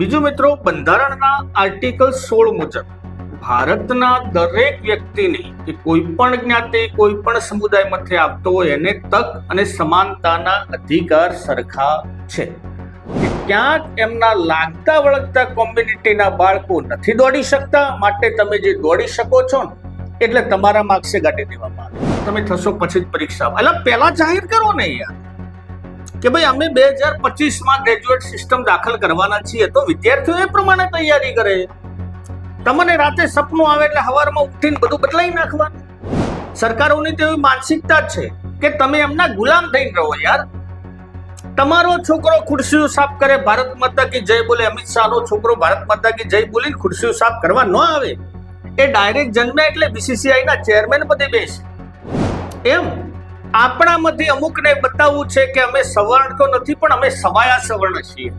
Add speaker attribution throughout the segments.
Speaker 1: બીજું મિત્રો બંધારણના આર્ટિકલ સોળ મુજબ, ભારતના દરેક વ્યક્તિને કે કોઈ પણ જ્ઞાતિ, કોઈ પણ સમુદાયમાંથી આવતો હોય એને તક અને સમાનતાના અધિકાર સરખા છે. ક્યાંક એમના લાગતા વળગતા કોમ્યુનિટીના બાળકો નથી દોડી શકતા, માટે તમે જે દોડી શકો છો ને, એટલે તમારા માર્ક્સે ગાટી દેવામાં આવે. તમે થશો પછી જ પરીક્ષા એટલે પહેલા જાહેર કરો ને યાર. કે ભાઈ અમે બે હજાર પચીસમાં ગ્રેજ્યુએટ સિસ્ટમ દાખલ કરવાના છીએ તો વિદ્યાર્થીઓ એ પ્રમાણે તૈયારી કરે. તમને રાતે સપનું આવે એટલે સવારમાં ઉઠીને બધું બદલાઈ નાખવાનું. સરકારોની તો એવી માનસિકતા છે કે તમે એમના ગુલામ થઈને રહો યાર. તમારો છોકરો ખુરશીઓ સાફ કરે, ભારત માતા કી જય બોલે, અમિત શાહનો છોકરો ભારત માતા કી જય બોલીને ખુરશીઓ સાફ કરવા ન આવે. એ ડાયરેક્ટ જન્મે એટલે બીસીસીઆઈના ચેરમેન પદે બેસે. એમ? આપણામાંથી અમુકને બતાવવું છે કે અમે સવર્ણ તો નથી, પણ અમે સવાયા સવર્ણ છીએ.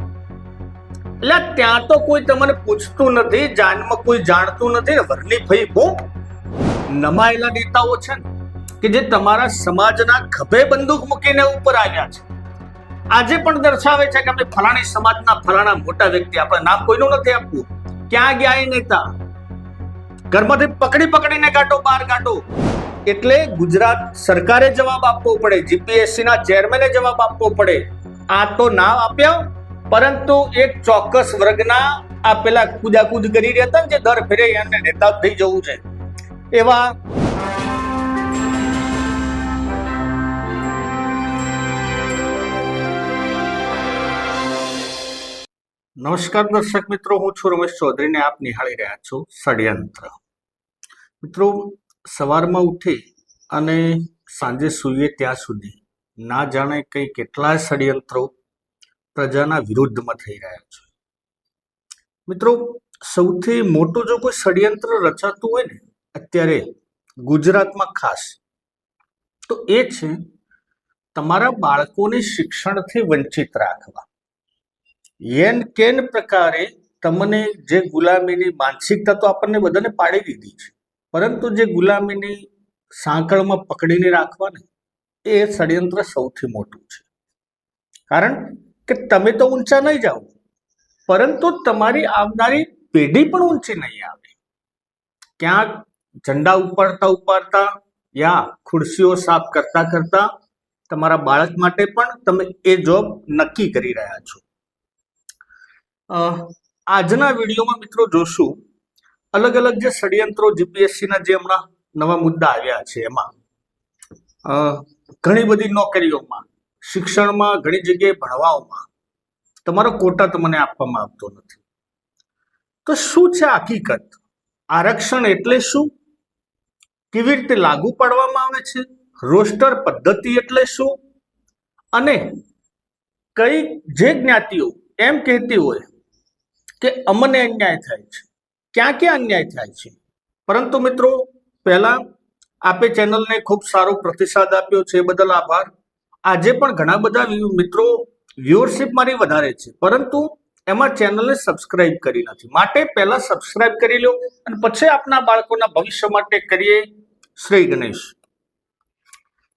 Speaker 1: એટલે ત્યાં તો કોઈ તમને પૂછતું નથી, જાનમાં કોઈ જાણતું નથી. ને ભાઈ બહુ નમાયેલા નેતાઓ છે ને, કે જે તમારા સમાજના ખભે બંદૂક મૂકીને ઉપર આવ્યા છે. આજે પણ દર્શાવે છે કે અમે ફલાણી સમાજના ફલાણા મોટા વ્યક્તિ. આપણે નામ કોઈનું નથી આપવું. ક્યાં ગયા એ નેતા? ઘરમાંથી પકડી પકડીને કાઢો બહાર કાઢો એટલે ગુજરાત સરકારે જવાબ આપવો પડે જીપીએસસી ના ચેરમેને જવાબ આપવો પડે. આ તો ના આપ્યા, પરંતુ એક ચોક્કસ વર્ગના આ પેલા કુદાકુદ કરી રહ્યા હતા જે દર ફેરે એમને નેતા થઈ જવું છે. એવા નમસ્કાર દર્શક મિત્રો, હું છું રમેશ ચૌધરીને આપ નિહાળી રહ્યા છો ષડયંત્ર. મિત્રો સવારમાં ઉઠી અને સાંજે સૂઈએ ત્યાં સુધી. ના જાણે કંઈ કેટલાય ષડયંત્રો પ્રજાના વિરુદ્ધમાં થઈ રહ્યા છે. મિત્રો, સૌથી મોટું જો કોઈ ષડયંત્ર રચાતું હોય ને, અત્યારે ગુજરાતમાં ખાસ, તો એ છે તમારા બાળકોને શિક્ષણથી વંચિત રાખવા. એન કેન પ્રકારે તમને જે ગુલામીની માનસિકતા તો આપણને બધાને પાડી દીધી છે. પરંતુ જે ગુલામીની સાંકળમાં પકડીને રાખવાને, એ ષડયંત્ર સૌથી મોટું છે. કારણ કે તમે તો ઊંચા નહીં જાઓ, પરંતુ તમારી આવનારી પેઢી પણ ઊંચી નહીં આવે. ક્યાંક ઝંડા ઉપાડતા ઉપાડતા યા ખુરશીઓ સાફ કરતા કરતા તમારા બાળક માટે પણ તમે એ જોબ નક્કી કરી રહ્યા છો. આજના વિડીયોમાં મિત્રો જોશું અલગ અલગ જે ષડયંત્રો જીપીએસસીના જે હમણાં નવા મુદ્દા આવ્યા છે એમાં ઘણી બધી નોકરીઓમાં, શિક્ષણમાં, ઘણી જગ્યાએ ભણવામાં તમારો કોટા તમને આપવામાં આવતો નથી. તો શું છે હકીકત? આરક્ષણ એટલે શું? કેવી રીતે લાગુ પાડવામાં આવે છે? રોસ્ટર પદ્ધતિ એટલે શું? અને કઈ જે જ્ઞાતિઓ એમ કહેતી હોય કે અમને અન્યાય થાય છે ક્યાં ક્યાં અન્યાય થાય છે? પરંતુ મિત્રો, પહેલા આપે ચેનલને ખૂબ સારો પ્રતિસાદ આપ્યો છે. બદલ આભાર. આજે પણ ઘણા બધા મિત્રો વ્યુઅરશિપ મારી વધારે છે. પરંતુ એમાં ચેનલને સબસ્ક્રાઇબ કરી નથી. માટે પહેલા સબસ્ક્રાઇબ કરી લો અને પછી આપના બાળકોના ભવિષ્ય માટે કરીએ શ્રી ગણેશ.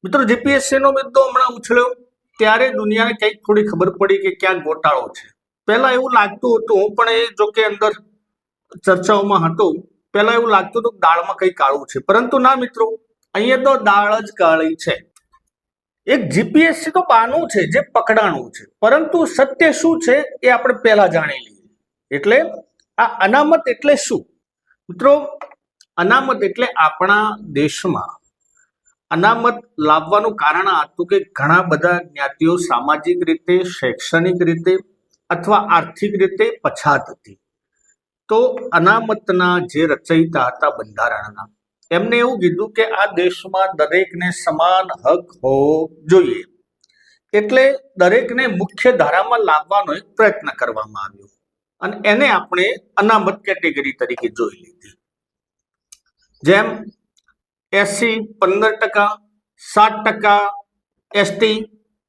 Speaker 1: મિત્રો જીપીએસસી નો મુદ્દો હમણાં ઉછળ્યો. ત્યારે દુનિયાને કંઈક થોડી ખબર પડી કે ક્યાંક ગોટાળો છે. પહેલાં એવું લાગતું હતું હું પણ એ જો કે અંદર ચર્ચાઓમાં હતો. પહેલા એવું લાગતું હતું દાળમાં કંઈ કાળું છે. પરંતુ ના મિત્રો, અહીંયા તો દાળ જ કાળી છે. એક જીપીએસસી તો બાનું છે, જે પકડાણું છે. પરંતુ સત્ય શું છે એ આપણે પહેલા જાણી લઈએ. એટલે આ અનામત એટલે શું? મિત્રો, અનામત એટલે આપણા દેશમાં અનામત લાવવાનું કારણ આ હતું કે ઘણા બધા જ્ઞાતિઓ સામાજિક રીતે, શૈક્ષણિક રીતે અથવા આર્થિક રીતે પછાત હતી. તો અનામતના જે રચયિતા હતા બંધારણના, એમને એવું કીધું કે આ દેશમાં દરેકને સમાન હક હોવો જોઈએ. એટલે દરેકને મુખ્ય ધારામાં લાવવાનો એક પ્રયત્ન કરવામાં આવ્યો. અને એને આપણે અનામત કેટેગરી તરીકે જોઈ લીધી. જેમ એસસી પંદર ટકા, સાત ટકા, એસટી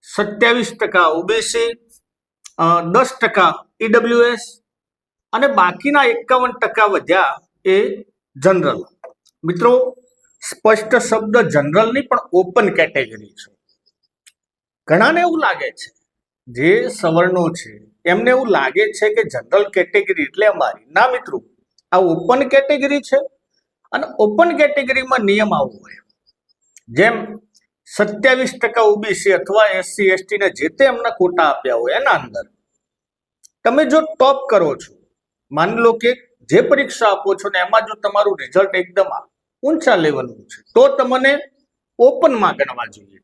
Speaker 1: સત્યાવીસ ટકા, ઓબીસી દસ ટકા, ઈડબ્લ્યુએસ અને બાકીના એકાવન ટકા વધ્યા એ જનરલ. મિત્રો, સ્પષ્ટ શબ્દ જનરલની પણ ઓપન કેટેગરી છે. ઘણાને એવું લાગે છે, જે સવર્ણો છે, એમને એવું લાગે છે કે જનરલ કેટેગરી એટલે અમારી. ના મિત્રો, આ ઓપન કેટેગરી છે અને ઓપન કેટેગરીમાં નિયમ આવો હોય. જેમ સત્યાવીસ ટકા ઓબીસી અથવા એસસી, એસટીને જે તે એમના કોટા આપ્યા હોય એના અંદર. તમે જો ટોપ કરો છો માની લો કે જે પરીક્ષા આપો છો ને એમાં જો તમારું રિઝલ્ટ એકદમ ઊંચા લેવલનું છે, તો તમને ઓપનમાં ગણવા જોઈએ.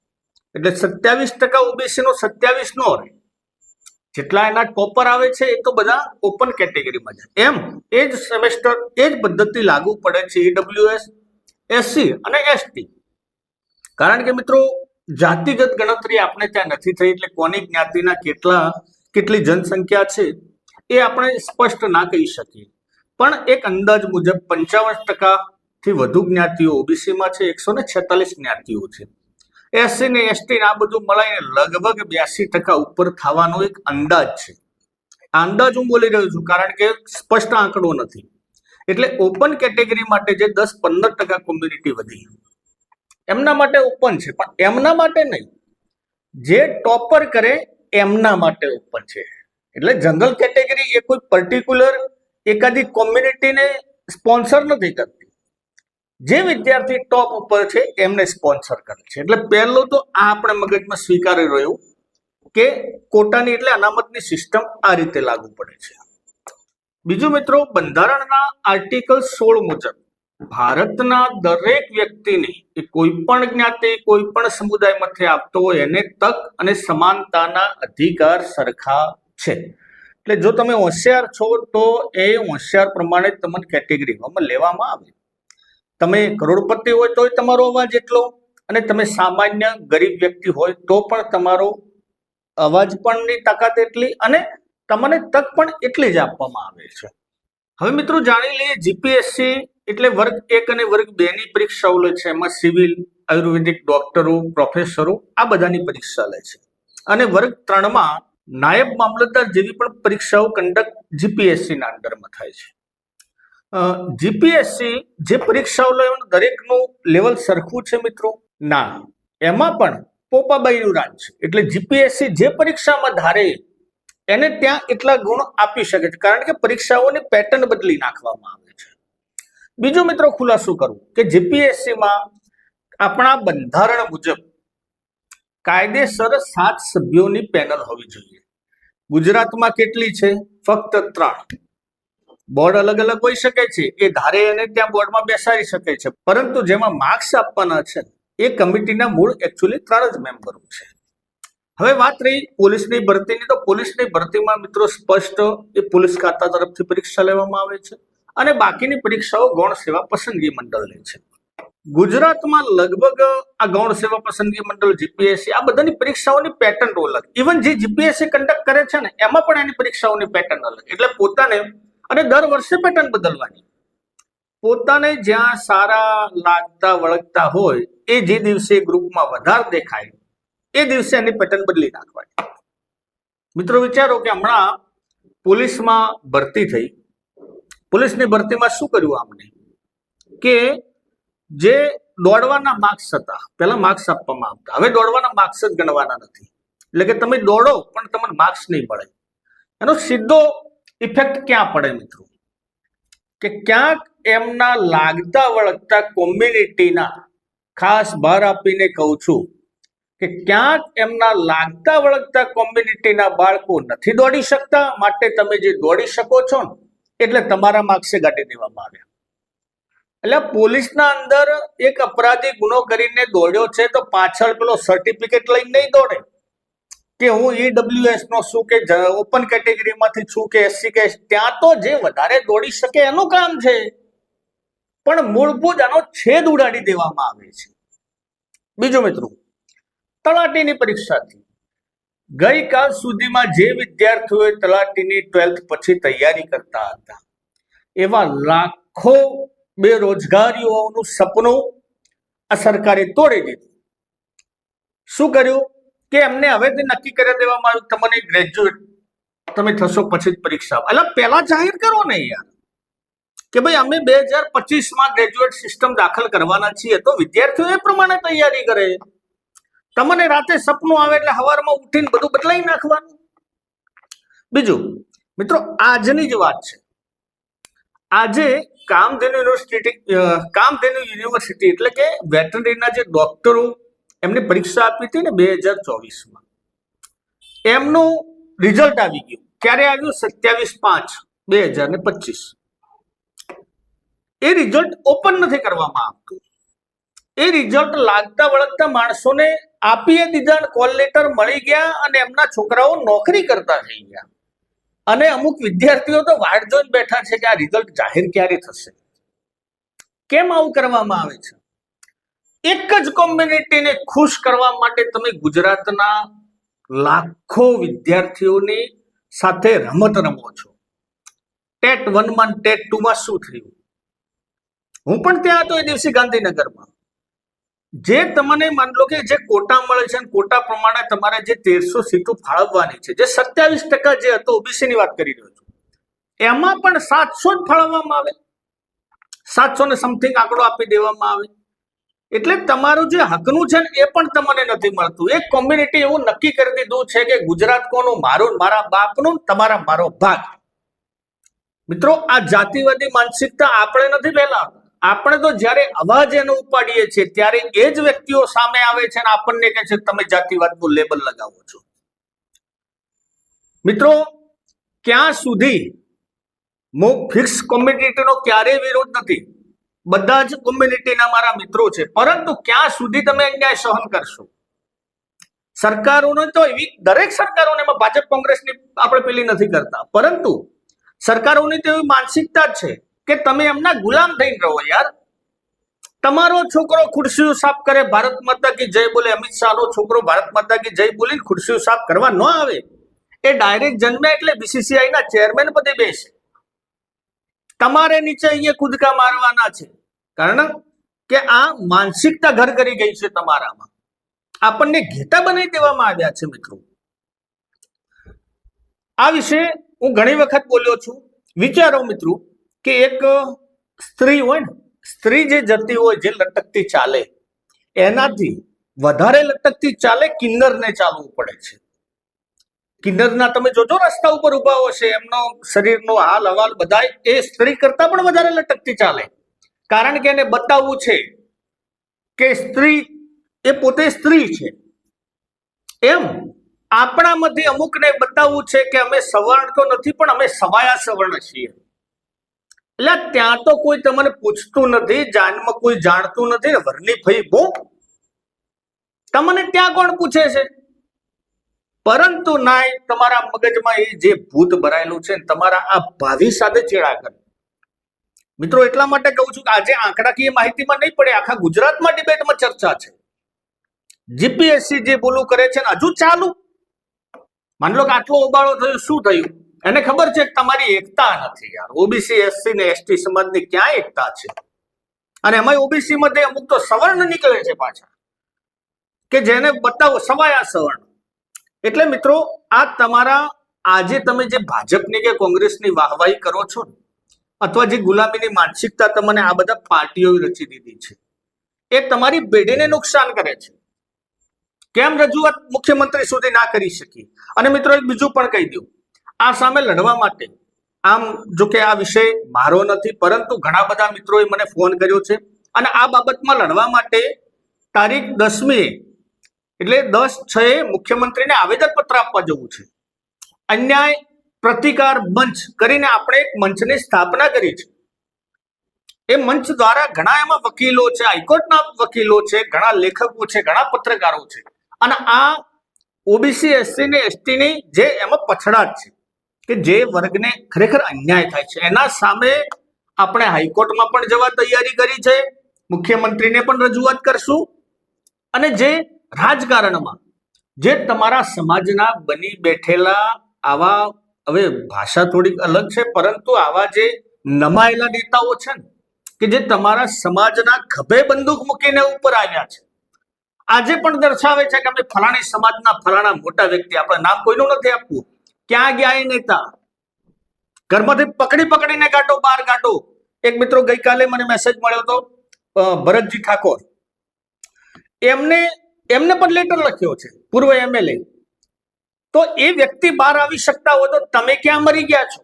Speaker 1: એટલે સત્યાવીસ ટકા ઓબીસી નો સત્યાવીસ નો રહે જેટલા એના ટોપર આવે છે એ તો બધા ઓપન કેટેગરીમાં છે એમ, એ જ સેમેસ્ટર એ જ પદ્ધતિ લાગુ પડે છે ઈડબ્લ્યુએસ એસસી અને એસટી કારણ કે મિત્રો, જાતિગત ગણતરી આપણે ત્યાં નથી થઈ, એટલે કોની જ્ઞાતિના કેટલા, કેટલી જનસંખ્યા છે એ આપણે સ્પષ્ટ ના કહી શકીએ. પણ એક અંદાજ મુજબ પંચાવન ટકાથી વધુ જ્ઞાતિઓ ઓબીસીમાં છે, એકસો ને છેતાલીસ જ્ઞાતિઓ છે. એસસી ને એસટી આ બધું મળીને લગભગ બ્યાસી ટકા ઉપર થવાનો એક અંદાજ છે. આ અંદાજ હું બોલી રહ્યો છું કારણ કે સ્પષ્ટ આંકડો નથી. એટલે ઓપન કેટેગરી માટે જે દસ પંદર ટકા કોમ્યુનિટી વધી. એમના માટે ઓપન છે, પણ એમના માટે નહીં. જે ટોપર કરે એમના માટે ઓપન છે. એટલે જનરલ કેટેગરી એ કોઈ પર્ટિક્યુલર એકાદી કોમ્યુનિટીને સ્પોન્સર નથી કરતી. જે વિદ્યાર્થી ટોપ ઉપર છે, એમને સ્પોન્સર કરે છે. એટલે પહેલું તો આ આપણે મગજમાં સ્વીકારી રહ્યું કે કોટાની એટલે અનામતની સિસ્ટમ આ રીતે લાગુ પડે છે. બીજું મિત્રો, બંધારણના આર્ટિકલ સોળ મુજબ ભારતના દરેક વ્યક્તિને એ કોઈ પણ જ્ઞાતિ, કોઈ પણ સમુદાયમાંથી આપતો હોય એને તક અને સમાનતાના અધિકાર સરખા છે. એટલે જો તમે હોશિયાર છો, તો એ હોશિયાર પ્રમાણે તમને કેટેગરીમાં લેવામાં આવે. તમે કરોડપતિ હોય તોય તમારો અવાજ એટલો, અને તમે સામાન્ય ગરીબ વ્યક્તિ હોય તો પણ તમારો અવાજ પણની તાકાત એટલી, અને તમને તક પણ એટલી જ આપવામાં આવે છે. હવે મિત્રો જાણી લઈએ જીપીએસસી એટલે વર્ગ એક અને વર્ગ બે ની પરીક્ષાઓ લે છે. એમાં સિવિલ, આયુર્વેદિક ડોક્ટરો પ્રોફેસરો આ બધાની પરીક્ષા લે છે. અને વર્ગ ત્રણમાં નાયબ મામલતદાર જેવી પણ પરીક્ષાઓ કંડક્ટ જીપીએસસી ના અંડરમાં થાય છે. જીપીએસસી જે પરીક્ષાઓ લે દરેકનું લેવલ સરખું છે મિત્રો? ના. એમાં પણ પોપાબાઈનું રાજ એટલે જીપીએસસી જે પરીક્ષામાં ધારે, એને ત્યાં એટલા ગુણ આપી શકે છે. કારણ કે પરીક્ષાઓની પેટર્ન બદલી નાખવામાં આવે છે. બીજો મિત્રો ખુલાસો કરું કે જીપીએસસીમાં આપણા બંધારણ મુજબ કાયદેસર સાત સભ્યોની પેનલ હોવી જોઈએ. ગુજરાતમાં કેટલી છે? ફક્ત ત્રણ. બોર્ડ અલગ અલગ હોઈ શકે છે. એ ધારે એને ત્યાં બોર્ડમાં બેસાડી શકે છે. પરંતુ જેમાં માર્ક્સ આપવાના છે, એ કમિટીના મૂળ એકચ્યુઅલી ત્રણ જ મેમ્બરો છે. હવે વાત રહી પોલીસની ભરતીની. તો પોલીસની ભરતીમાં મિત્રો સ્પષ્ટ એ પોલીસ ખાતા તરફથી પરીક્ષા લેવામાં આવે છે અને બાકીની પરીક્ષાઓ ગૌણ સેવા પસંદગી મંડળ લે છે. ગુજરાતમાં લગભગ આ ગૌણ સેવા પસંદગી મંડળ જીપીએસસી આ બધાની પરીક્ષાઓની પેટર્ન અલગ. ઇવન જે જીપીએસસી કન્ડક્ટ કરે છે ને, એમાં પણ એની પરીક્ષાઓની પેટર્ન અલગ. એટલે પોતાને અને દર વર્ષે પેટર્ન બદલવાની. પોતાને જ્યાં સારા લાગતા, વળગતા હોય, એ જે દિવસે ગ્રુપમાં વધારે દેખાય, એ દિવસે એની પેટર્ન બદલી નાખવાની. મિત્રો વિચારો કે હમણાં પોલીસમાં ભરતી થઈ. પોલીસની ભરતીમાં શું કર્યું આમને? કે જે દોડવાના માર્ક્સ હતા, પહેલા માર્ક્સ આપવામાં આવતા. હવે દોડવાના માર્ક્સ જ ગણવાના નથી. એટલે કે તમે દોડો, પણ તમને માર્ક્સ નહીં મળે. એનો સીધો ઇફેક્ટ ક્યાં પડે મિત્રો? કે ક્યાંક એમના લાગતા વળગતા કોમ્યુનિટીના ખાસ ભાર આપીને કહું છું, કે ક્યાંક એમના લાગતા વળગતા કોમ્યુનિટીના બાળકો નથી દોડી શકતા. માટે તમે જે દોડી શકો છો ને, એટલે તમારા માર્ક્સે ગાટી દેવામાં આવ્યા. એટલે પોલીસના અંદર એક અપરાધી ગુનો કરીને દોડ્યો છે તો પાછળ પેલો સર્ટિફિકેટ લઈને નહીં દોડે. કે હું ઈડબ્લ્યુએસ નો છું કે ઓપન કેટેગરીમાંથી છું કે એસસી કે ત્યાં તો જે વધારે દોડી શકે એનું કામ છે. પણ મૂળભૂત આનો છેદ ઉડાડી દેવામાં આવે છે. બીજું મિત્રો, તલાટીની પરીક્ષાથી. ગઈકાલ સુધીમાં જે વિદ્યાર્થીઓએ તલાટીની ટ્વેલ્થ પછી તૈયારી કરતા હતા, એવા લાખો બેરોજગારીઓનું સપનું આ સરકારે તોડી દીધું. શું કર્યું? કે એમને હવેથી નક્કી કરી દેવામાં આવ્યું તમને ગ્રેજ્યુએટ તમે થશો પછી જ પરીક્ષા એટલે પહેલા જાહેર કરો ને યાર. કે ભાઈ, અમે બે હજાર પચીસમાં ગ્રેજ્યુએટ સિસ્ટમ દાખલ કરવાના છીએ તો વિદ્યાર્થીઓ એ પ્રમાણે તૈયારી કરે. તમને રાતે સપનું આવે એટલે સવારમાં ઉઠીને બધું બદલાઈ નાખવાનું. બીજું, મિત્રો, આજની જ વાત છે. આજે કામધેનુ યુનિવર્સિટી કામધેનુ યુનિવર્સિટી એટલે કે વેટરનરીના જે ડોક્ટરો એમની પરીક્ષા આપી હતી ને બે હજાર ચોવીસમાં. એમનું રિઝલ્ટ આવી ગયું. ક્યારે આવ્યું? સત્યાવીસ પાંચ, બે હજાર ને પચીસ. એ રિઝલ્ટ ઓપન નથી કરવામાં આવતું. એ રિઝલ્ટ લાગતા વળગતા માણસોને આપીએ દીધા કોલ લેટર મળી ગયા અને એમના છોકરાઓ નોકરી કરતા થઈ ગયા. અને અમુક વિદ્યાર્થીઓ તો વાટ જોઈને બેઠા છે કે આ રિઝલ્ટ જાહેર ક્યારે થશે? કેમ આવું કરવામાં આવે છે? એક જ કોમ્યુનિટીને ખુશ કરવા માટે તમે ગુજરાતના લાખો વિદ્યાર્થીઓની સાથે રમત રમો છો. ટેટ વનમાં ટેટ ટુમાં શું થયું? હું પણ ત્યાં હતો એ દિવસે ગાંધીનગરમાં. જે તમને માની લો કે જે કોટા મળે છે કોટા પ્રમાણે તમારે જે તેરસો સીટો ફાળવવાની છે, જે સત્યાવીસ ટકા જે હતો ઓબીસી ની વાત કરી રહ્યો છું. એમાં પણ સાતસો જ ફાળવવામાં આવે. સાતસો ને સમથિંગ આંકડો આપી દેવામાં આવે. એટલે તમારું જે હકનું છે ને, એ પણ તમને નથી મળતું. એક કોમ્યુનિટી એવું નક્કી કરી દીધું છે કે ગુજરાત કોનું મારું, મારા બાપનું તમારા મારો ભાગ. મિત્રો, આ જાતિવાદી માનસિકતા આપણે નથી પહેલા આપણે તો જ્યારે અવાજ એનો ઉપાડીએ છીએ, ત્યારે એ જ વ્યક્તિઓ સામે આવે છે અને આપણને કહે છે, તમે જાતિવાદનું લેબલ લગાવો છો. મિત્રો, ક્યાં સુધી ફિક્સ કોમ્યુનિટીનો ક્યારેય વિરોધ નથી. બધા જ કોમ્યુનિટીના મારા મિત્રો છે. પરંતુ ક્યાં સુધી તમે અન્યાય સહન કરશો? સરકારોને તો એવી, દરેક સરકારોને ભાજપ કોંગ્રેસની આપણે પેલી નથી કરતા. પરંતુ સરકારોની તો એવી માનસિકતા જ છે. કે તમે એમના ગુલામ થઈને રહો યાર. તમારો છોકરો ખુરશીઓ સાફ કરે, ભારત માતા કી જય બોલે, અમિત શાહનો છોકરો ભારત માતા કી જય બોલીને ખુરશીઓ સાફ કરવા ન આવે. એ ડાયરેક્ટ જન્મે એટલે બીસીસીઆઈ ના ચેરમેન પદે બેસે. તમારે નીચે અહીંયા કૂદકા મારવાના છે. કારણ કે આ માનસિકતા ઘર કરી ગઈ છે તમારામાં. આપણને ઘેટા બનાવી દેવામાં આવ્યા છે મિત્રો. આ વિશે હું ઘણી વખત બોલ્યો છું. વિચારો મિત્રો કે એક સ્ત્રી હોય ને, સ્ત્રી જે જતી હોય જે લટકતી ચાલે, એનાથી વધારે લટકતી ચાલે કિન્નરને ચાલવું પડે છે. કિન્નરના તમે જોજો રસ્તા ઉપર ઊભા હશે એમનો શરીરનો હાલ હવાલ બધા એ સ્ત્રી કરતા પણ વધારે લટકતી ચાલે. કારણ કે એને બતાવવું છે કે સ્ત્રી, એ પોતે સ્ત્રી છે. એમ આપણામાંથી અમુકને બતાવવું છે કે અમે સવર્ણ તો નથી, પણ અમે સવાયા સવર્ણ છીએ. એટલે ત્યાં તો કોઈ તમને પૂછતું નથી જાનમાં કોઈ જાણતું નથી વરની ફઈ બો તમને ત્યાં કોણ પૂછે છે? પરંતુ નાય, તમારા મગજમાં એ જે ભૂત ભરાયેલું છે તમારા આ ભાવિ સાથે ચેડા કરે. મિત્રો, એટલા માટે કહું છું કે આજે આંકડાકીય માહિતીમાં નહીં પડે, આખા ગુજરાતમાં ડિબેટમાં ચર્ચા છે. જીપીએસસી જે બોલું કરે છે ને, હજુ ચાલુ. માન લો કે આટલો ઉબાળો થયો, શું થયું? એને ખબર છે તમારી એકતા નથી યાર. ઓબીસી એસસી ને એસટી સમાજની ક્યાં એકતા છે? અને એમાં ઓબીસી માંથી અમુક તો સવર્ણ નીકળે છે પાછા. કે જેને બતાવો સવાયા સવર્ણ. એટલે મિત્રો, આ તમારા, આજે તમે જે ભાજપની કે કોંગ્રેસની વાહવાહી કરો છો અથવા જે ગુલામીની માનસિકતા તમને આ બધા પાર્ટીઓ રચી દીધી છે, એ તમારી પેઢીને નુકસાન કરે છે. કેમ રજૂઆત મુખ્યમંત્રી સુધી ના કરી શકી? અને મિત્રો, એક બીજું પણ કહી દઉં. આ સામે લડવા માટે. આમ જો કે આ વિષય મારો નથી, પરંતુ ઘણા બધા મિત્રોએ મને ફોન કર્યો છે. અને આ બાબતમાં લડવા માટે તારીખ દસમી એટલે દસ છ એ મુખ્યમંત્રીને આવેદનપત્ર આપવા જવું છે. અન્યાય પ્રતિકાર મંચ કરીને આપણે એક મંચની સ્થાપના કરી છે. એ મંચ દ્વારા ઘણા એમાં વકીલો છે, હાઈકોર્ટના વકીલો છે, ઘણા લેખકો છે, ઘણા પત્રકારો છે. અને આ ઓબીસી એસસી ને એસટીની જે એમાં પછડાટ છે. કે જે વર્ગને ખરેખર અન્યાય થાય છે. એના સામે આપણે હાઈકોર્ટમાં પણ જવા તૈયારી કરી છે. મુખ્યમંત્રીને પણ રજૂઆત કરશું. અને જે રાજકારણમાં, જે તમારા સમાજના બની બેઠેલા આવા, હવે ભાષા થોડીક અલગ છે, પરંતુ આવા જે નમાયેલા નેતાઓ છે ને, કે જે તમારા સમાજના ખભે બંદૂક મૂકીને ઉપર આવ્યા છે. આજે પણ દર્શાવે છે કે અમે ફલાણી સમાજના ફલાણા મોટા વ્યક્તિ, આપણે નામ કોઈનું નથી આપવું. ક્યાં ગયા એ નેતા ઘરમાંથી પકડી પકડીને કાઢો બહાર કાઢો એક મિત્રો ગઈકાલે મને મેસેજ મળ્યો હતો ભરતજી ઠાકોર. એમને એમને પણ લેટર લખ્યો છે, પૂર્વ એમએલએ તો એ વ્યક્તિ બહાર આવી શકતા હોય તો તમે ક્યાં મરી ગયા છો?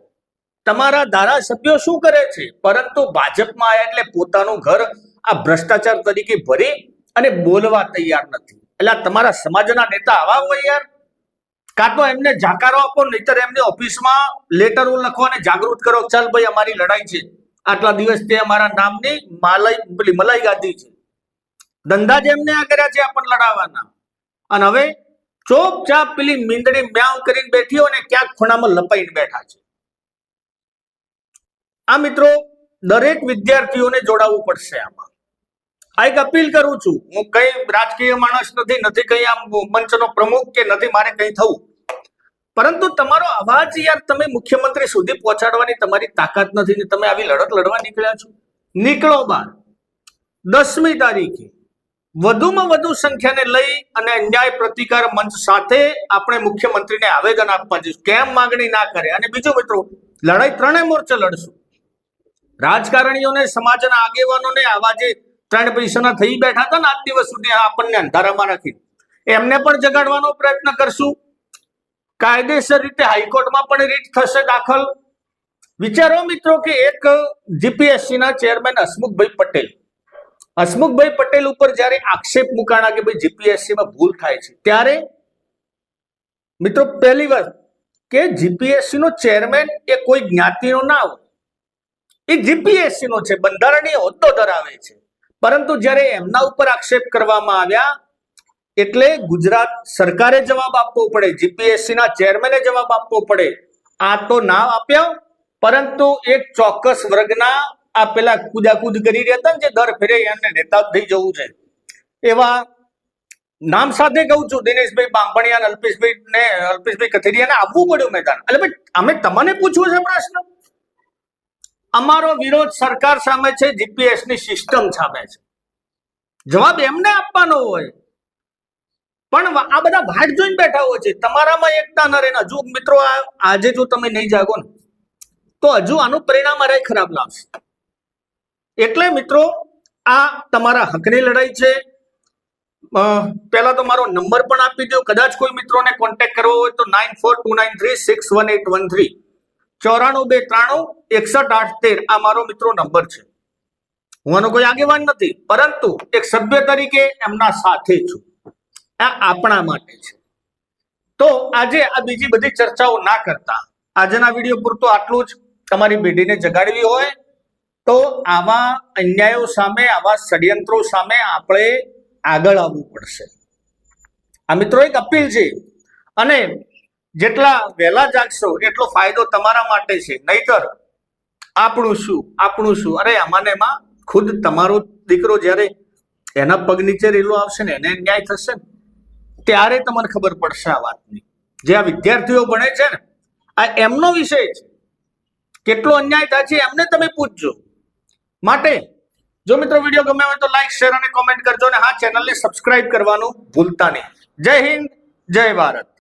Speaker 1: તમારા ધારાસભ્યો શું કરે છે? પરંતુ ભાજપમાં આવ્યા એટલે પોતાનું ઘર આ ભ્રષ્ટાચાર તરીકે ભરી અને બોલવા તૈયાર નથી. એટલે તમારા સમાજના નેતા આવા હોય યાર. કાં તો એમને જાકારો આપો, નહીતર એમને ઓફિસમાં લેટરો લખો અને જાગૃત કરો ચાલ ભાઈ, અમારી લડાઈ છે. આટલા દિવસ તે અમારા નામની માલય, પેલી મલાઈ ગાધી છે. ધંધા જ એમને આ કર્યા છે આપણને લડાવવાના. અને હવે ચોપચાપ પેલી મીંદડી મ્યાવ કરીને બેઠી હોય ને ક્યાંક ખૂણામાં લપાઈને બેઠા છે. આ મિત્રો, દરેક વિદ્યાર્થીઓને જોડાવવું પડશે આમાં. આ એક અપીલ કરું છું. હું કઈ રાજકીય માણસ નથી નથી કઈ આમ મંચનો પ્રમુખ કે નથી, મારે કઈ થવું. પરંતુ તમારો અવાજ યાર તમે મુખ્યમંત્રી સુધી પહોંચાડવાની તમારી તાકાત નથી ને તમે આવી લડત લડવા નીકળ્યા છો? નીકળો બાર. દસમી તારીખે વધુમાં વધુ સંખ્યાને લઈ અને અન્યાય પ્રતિકાર મંચ સાથે આપણે મુખ્યમંત્રીને આવેદન આપવા જઈશું. કેમ માંગણી ના કરે? અને બીજો મિત્રો, લડાઈ ત્રણેય મોરચે લડશું. રાજકારણીઓને, સમાજના આગેવાનોને આવા જે ત્રણ પૈસાના થઈ બેઠા હતા ને આજ દિવસ સુધી આપણને અંધારામાં રાખી એમને પણ જગાડવાનો પ્રયત્ન કરશું. કાયદેસર રીતે હાઈકોર્ટમાં પણ રીટ થશે દાખલ. વિચારો મિત્રો કે એક જીપીએસસી ના ચેરમેન હસમુખભાઈ પટેલ હસમુખભાઈ પટેલ ઉપર જ્યારે આક્ષેપ મુકાણા કે ભાઈ જીપીએસસીમાં ભૂલ થાય છે, ત્યારે મિત્રો પહેલી વાત કે જીપીએસસી નો ચેરમેન એ કોઈ જ્ઞાતિનો ના હોય. એ જીપીએસસી નો છે, બંધારણીય હોદ્દો ધરાવે છે. પરંતુ જ્યારે એમના ઉપર આક્ષેપ કરવામાં આવ્યા એટલે ગુજરાત સરકારે જવાબ આપવો પડે જીપીએસસી ના ચેરમેને જવાબ આપવો પડે. આ તો ના આપ્યા, પરંતુ એક ચોક્કસ વર્ગના આ પેલા કુદાકુદ કરી રહ્યા હતા જે દર ફેરે એમને નેતા થઈ જવું છે. એવા નામ સાથે કહું છું, દિનેશભાઈ બાંભણિયા અલ્પેશભાઈ ને અલ્પેશભાઈ કથેરિયાને આવવું પડ્યું મેદાન. એટલે અમે તમને પૂછવું છે પ્રશ્ન? અમારો વિરોધ સરકાર સામે છે જીપીએસની સિસ્ટમ સામે છે. જવાબ એમને આપવાનો હોય. પણ આ બધા વાટ જોઈને બેઠા હોય છે. તમારામાં એકતા ન રહે ને હજુ મિત્રો આજે જો તમે નહીં જાગો ને, તો હજુ આનું પરિણામ અરે ખરાબ લાવશે. એટલે મિત્રો, આ તમારા હકની લડાઈ છે. પહેલા તો મારો નંબર પણ આપી દો. કદાચ કોઈ મિત્રોને કોન્ટેક્ટ કરવો હોય તો nine four two nine three six one eight one three ચોરાણું બે ત્રાણું એકસઠ આઠ તેર આ મારો મિત્રો નંબર છે. હું આનો કોઈ આગેવાન નથી. પરંતુ એક સભ્ય તરીકે એમના સાથે છું. આ આપણા માટે છે. તો આજે આ બીજી બધી ચર્ચાઓ ના કરતા, આજના વીડિયો પૂરતો આટલું જ. તમારી પેઢીને જગાડવી હોય તો આવા અન્યાયો સામે, આવા ષડયંત્રો સામે આપણે આગળ આવવું પડશે. આ મિત્રો એક અપીલ છે, અને જેટલા વહેલા જાગશો, એટલો ફાયદો તમારા માટે છે. નહીતર આપણું શું આપણું શું? અરે, આમાંને એમાં ખુદ તમારો દીકરો જ્યારે એના પગ નીચે રેલો આવશે ને, એને ન્યાય થશે ને? ત્યારે તમને ખબર પડશે આ વાતની. જે આ વિદ્યાર્થીઓ ભણે છે ને, આ એમનો વિષય છે. કેટલો અન્યાય થાય છે એમને તમે પૂછજો. માટે જો મિત્રો વીડિયો ગમે હોય તો લાઈક શેર અને કોમેન્ટ કરજો અને હા ચેનલને સબસ્ક્રાઇબ કરવાનું ભૂલતા નહીં. જય હિન્દ, જય ભારત.